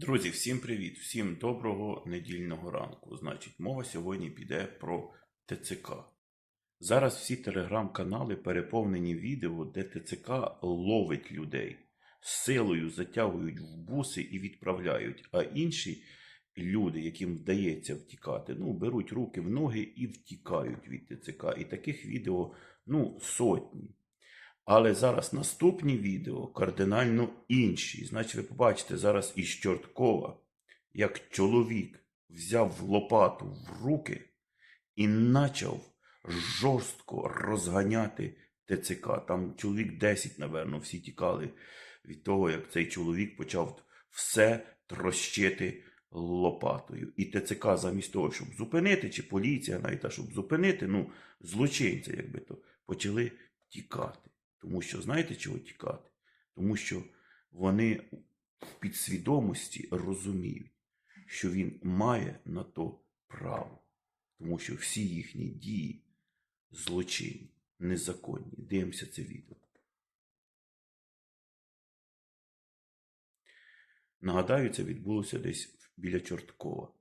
Друзі, всім привіт! Всім доброго недільного ранку. Значить, мова сьогодні піде про ТЦК. Зараз всі телеграм-канали переповнені відео, де ТЦК ловить людей, з силою затягують в буси і відправляють. А інші люди, яким вдається втікати, ну, беруть руки в ноги і втікають від ТЦК. І таких відео ну, сотні. Але зараз наступні відео кардинально інші. Значить, ви побачите зараз із Чорткова, як чоловік взяв лопату в руки і почав жорстко розганяти ТЦК. Там чоловік 10, напевно, всі тікали від того, як цей чоловік почав все трощити лопатою. І ТЦК замість того, щоб зупинити, чи поліція навіть, щоб зупинити, ну, злочинця, якби то, почали тікати. Тому що знаєте, чого тікати? Тому що вони в підсвідомості розуміють, що він має на то право. Тому що всі їхні дії злочинні, незаконні. Дивимося це відео. Нагадаю, це відбулося десь біля Чорткова.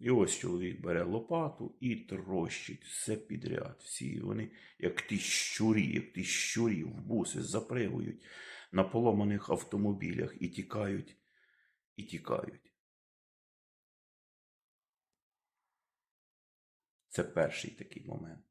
І ось чоловік бере лопату і трощить все підряд. Всі вони, як ті щурі, як ті щурі в буси запригують на поломаних автомобілях і тікають, і тікають. Це перший такий момент.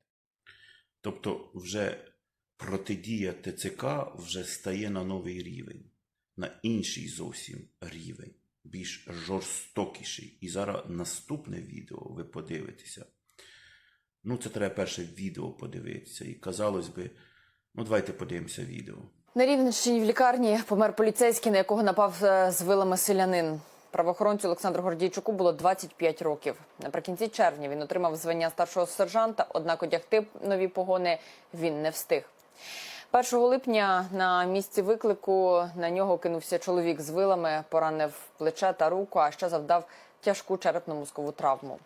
Тобто, вже протидія ТЦК вже стає на новий рівень, на інший зовсім рівень більш жорстокіший. І зараз наступне відео ви подивитеся. Ну, це треба перше відео подивитися. І казалось би, ну давайте подивимося відео. На Рівненщині в лікарні помер поліцейський, на якого напав е, з вилами селянин. Правоохоронцю Олександру Гордійчуку було 25 років. Наприкінці червня він отримав звання старшого сержанта, однак одягти нові погони він не встиг. 1 липня на місці виклику на нього кинувся чоловік з вилами, поранив плече та руку, а ще завдав тяжку черепно-мозкову травму.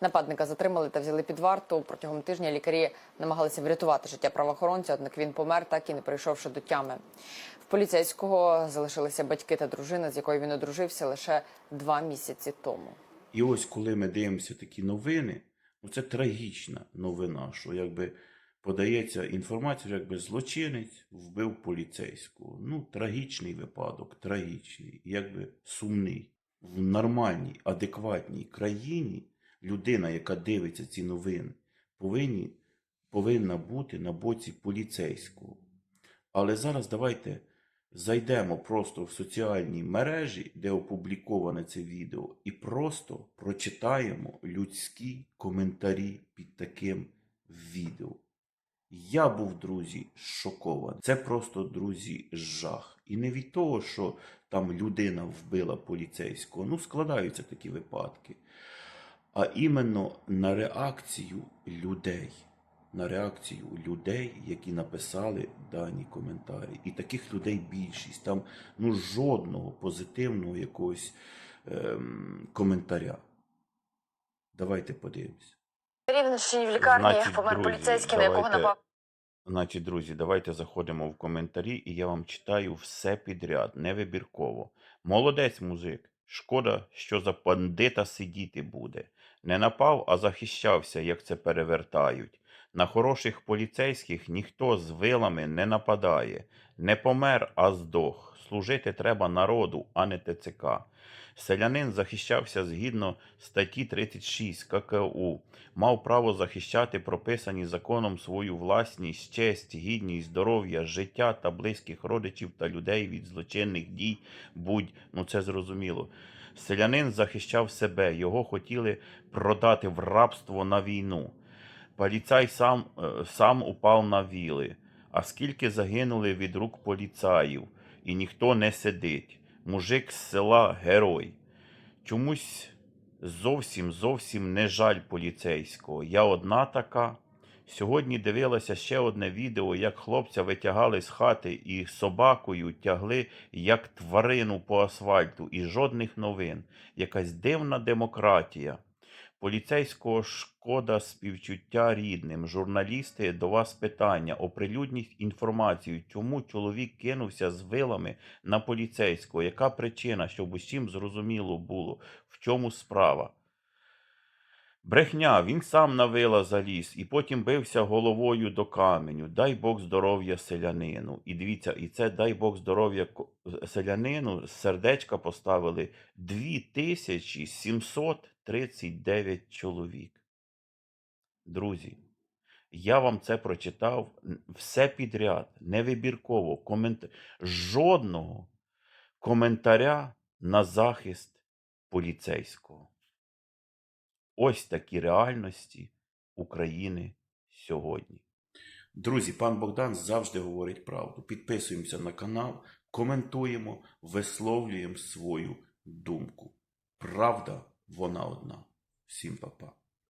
Нападника затримали та взяли під варту. Протягом тижня лікарі намагалися врятувати життя правоохоронця, однак він помер, так і не прийшовши до тями. В поліцейського залишилися батьки та дружина, з якою він одружився лише два місяці тому. І ось коли ми дивимося такі новини, ну це трагічна новина, що якби подається інформація, якби злочинець вбив поліцейського. Ну, трагічний випадок, трагічний, якби сумний. В нормальній, адекватній країні людина, яка дивиться ці новини, повинні, повинна бути на боці поліцейського. Але зараз давайте зайдемо просто в соціальні мережі, де опубліковане це відео, і просто прочитаємо людські коментарі під таким відео. Я був, друзі, шокований. Це просто, друзі, жах. І не від того, що там людина вбила поліцейського. Ну, складаються такі випадки. А іменно на реакцію людей. На реакцію людей, які написали дані коментарі. І таких людей більшість. Там ну, жодного позитивного якогось ем, коментаря. Давайте подивимось. Рівненщині в лікарні Значить, помер друзі, поліцейський, на якого давайте- напав. Значить, друзі, давайте заходимо в коментарі, і я вам читаю все підряд, невибірково. Молодець, музик. Шкода, що за бандита сидіти буде. Не напав, а захищався, як це перевертають. На хороших поліцейських ніхто з вилами не нападає. Не помер, а здох. Служити треба народу, а не ТЦК. Селянин захищався згідно статті 36 ККУ, мав право захищати прописані законом свою власність, честь, гідність, здоров'я, життя та близьких родичів та людей від злочинних дій. Будь, ну це зрозуміло. Селянин захищав себе, його хотіли продати в рабство на війну. Поліцай сам, е, сам упав на віли. А скільки загинули від рук поліцаїв, і ніхто не сидить. Мужик з села герой. Чомусь зовсім зовсім не жаль поліцейського. Я одна така. Сьогодні дивилася ще одне відео, як хлопця витягали з хати і собакою тягли як тварину по асфальту, і жодних новин. Якась дивна демократія. Поліцейського шкода співчуття рідним. Журналісти, до вас питання. Оприлюдніть інформацію, чому чоловік кинувся з вилами на поліцейського. Яка причина, щоб усім зрозуміло було, в чому справа? Брехня, він сам на вила заліз і потім бився головою до каменю. Дай Бог здоров'я селянину. І дивіться, і це дай Бог здоров'я селянину. з Сердечка поставили 2739 чоловік. Друзі, я вам це прочитав все підряд, невибірково, комент... жодного коментаря на захист поліцейського. Ось такі реальності України сьогодні. Друзі, пан Богдан завжди говорить правду. Підписуємося на канал, коментуємо, висловлюємо свою думку. Правда, вона одна. Всім па-па.